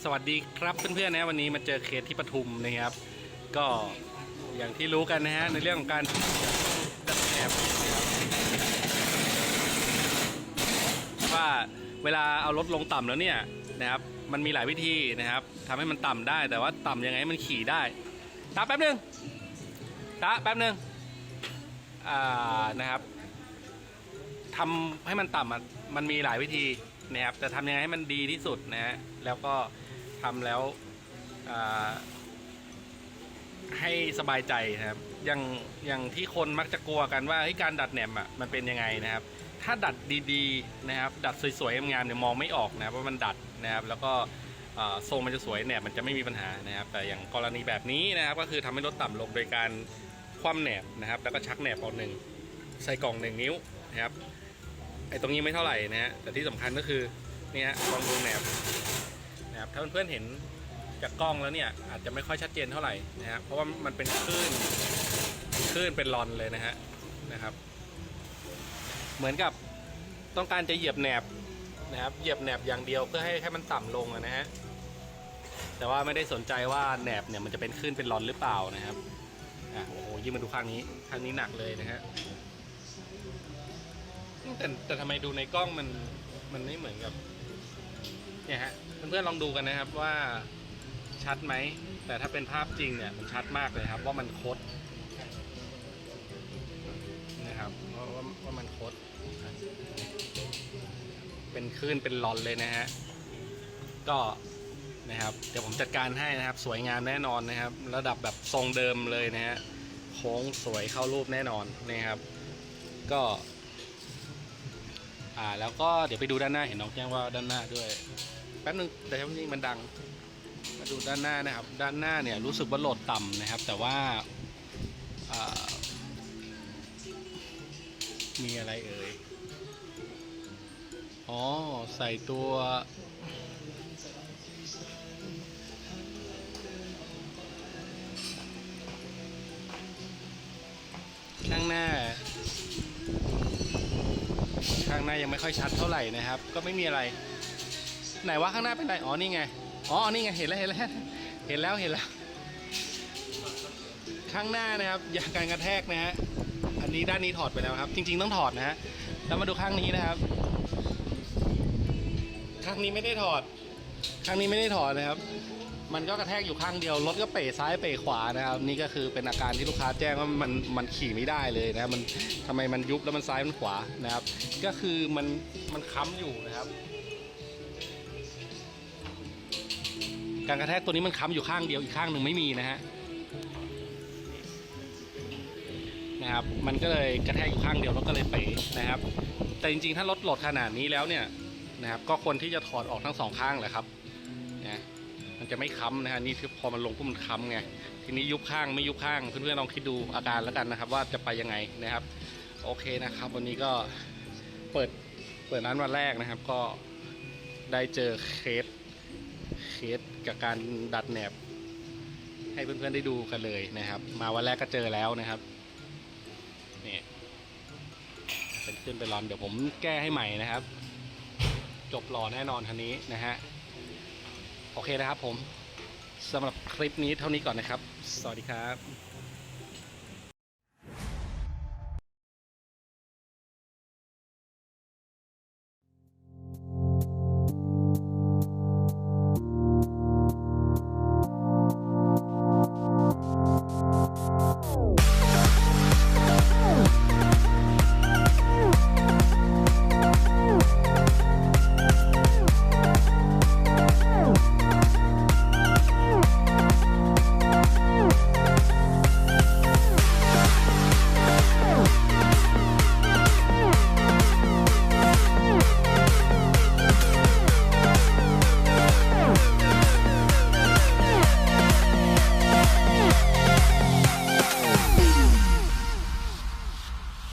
สวัสดีครับเพื่อนๆนะวันนี้มาเจอเคสที่ปทุมนะครับ ก็อย่างที่รู้กันนะฮะในเรื่องของการดัดแอบว่าเวลาเอารถลงต่ำแล้วเนี่ยนะครับมันมีหลายวิธีนะครับทำให้มันต่ำได้แต่ว่าต่ำยังไงมันขี่ได้ตาแป๊บหนึงตาแป๊บหนึงอ่านะครับทำให้มันต่ำมันมีหลายวิธี นะครับแต่ทำยังไงให้มันดีที่สุดนะฮะแล้วก็ทำแล้วให้สบายใจนะครับ อย่างอย่างที่คนมักจะกลัวกันว่าการดัดแหนมอะมันเป็นยังไงนะครับ ถ้าดัดดีๆนะครับ ดัดสวยๆงามๆเนี่ยมองไม่ออกนะครับว่ามันดัดนะครับ แล้วก็ทรงมันจะสวยแหนบมันจะไม่มีปัญหานะครับ แต่อย่างกรณีแบบนี้นะครับ ก็คือทำให้รถต่ำลงโดยการคว่ำแหนบนะครับ แล้วก็ชักแหนบออกหนึ่งใส่กล่องหนึ่งนิ้วนะครับ ไอ้ตรงนี้ไม่เท่าไหร่นะฮะแต่ที่สำคัญก็คือเนี่ยลองดูแหนบนะครับถ้าเพื่อนๆเห็นจากกล้องแล้วเนี่ยอาจจะไม่ค่อยชัดเจนเท่าไหร่นะฮะเพราะว่ามันเป็นคลื่นคลื่นเป็นรอนเลยนะฮะนะครับ เหมือนกับต้องการจะเหยียบแหนบนะครับเหยียบแหนบอย่างเดียวเพื่อให้ให้มันต่ำลงนะฮะแต่ว่าไม่ได้สนใจว่าแหนบเนี่ยมันจะเป็นคลื่นเป็นรอนหรือเปล่านะครับอะโอ้โหยิ่งมาดูข้างนี้ข้างนี้หนักเลยนะฮะ แต่แต่ทำไมดูในกล้องมันมันไม่เหมือนกับเนี่ยฮะเพื่อนๆลองดูกันนะครับว่าชัดไหม แต่ถ้าเป็นภาพจริงเนี่ยมันชัดมากเลยครับ ว่ามันคดนะครับว่าว่าว่ามันคด เป็นคลื่นเป็นหลอนเลยนะฮะก็นะครับ เดี๋ยวผมจัดการให้นะครับ สวยงามแน่นอนนะครับ ระดับแบบทรงเดิมเลยนะฮะโค้งสวยเข้ารูปแน่นอนนะครับ ก็ อ่าแล้วก็เดี๋ยวไปดูด้านหน้าเห็นน้องแจ้งว่าด้านหน้าด้วยแป๊บนึงแต่ช่วงนี้มันดัง มาดูด้านหน้านะครับ ด้านหน้าเนี่ยรู้สึกว่าโหลดต่ำนะครับ แต่ว่ามีอะไรเอ่ยอ๋อใส่ตัวางหน้ายังไม่ค่อยชัดเท่าไหร่นะครับ ก็ไม่มีอะไร ไหนว่าข้างหน้าเป็นไรอ๋อนี่ไงอ๋อนี่ไงเห็นแล้วเห็นแล้วเห็นแล้วเห็นแล้ว ข้างหน้านะครับยางการกระแทกนะฮะอันนี้ด้านนี้ถอดไปแล้วครับ จริง ๆ ต้องถอดนะฮะแล้วมาดูข้างนี้นะครับ ข้างนี้ไม่ได้ถอด ข้างนี้ไม่ได้ถอดนะครับ มันก็กระแทกอยู่ข้างเดียว รถก็เป๋ซ้ายเป๋ขวานะครับ นี่ก็คือเป็นอาการที่ลูกค้าแจ้งว่ามันมันขี่ไม่ได้เลยนะ มันทำไมมันยุบแล้วมันซ้ายมันขวานะครับ ก็คือมันมันค้ำอยู่นะครับ การกระแทกตัวนี้มันค้ำอยู่ข้างเดียวอีกข้างหนึ่งไม่มีนะฮะนะครับมันก็เลยกระแทกอยู่ข้างเดียวแล้วก็เลยเป๋นะครับ แต่จริงๆ ถ้ารถหลดขนาดนี้แล้วเนี่ยนะครับ ก็ควรที่จะถอดออกทั้งสองข้างแหละครับนะ มันจะไม่ค้ำนะฮะนี่คือพอมันลงปุ๊บมันค้ำไงทีนี้ยุบข้างไม่ยุบข้างเพื่อนๆลองคิดดูอาการแล้วกันนะครับ ว่าจะไปยังไงนะครับ โอเคนะครับ วันนี้ก็เปิดเปิดร้านวันแรกนะครับ ก็ได้เจอเคสเคสกับการดัดแหนบ ให้เพื่อนๆได้ดูกันเลยนะครับ มาวันแรกก็เจอแล้วนะครับนี่เป็นขึ้นเป็นรอนเดี๋ยวผมแก้ให้ใหม่นะครับ จบหล่อแน่นอนคันนี้นะฮะ โอเคนะครับผมสำหรับคลิปนี้เท่านี้ก่อนนะครับ สวัสดีครับ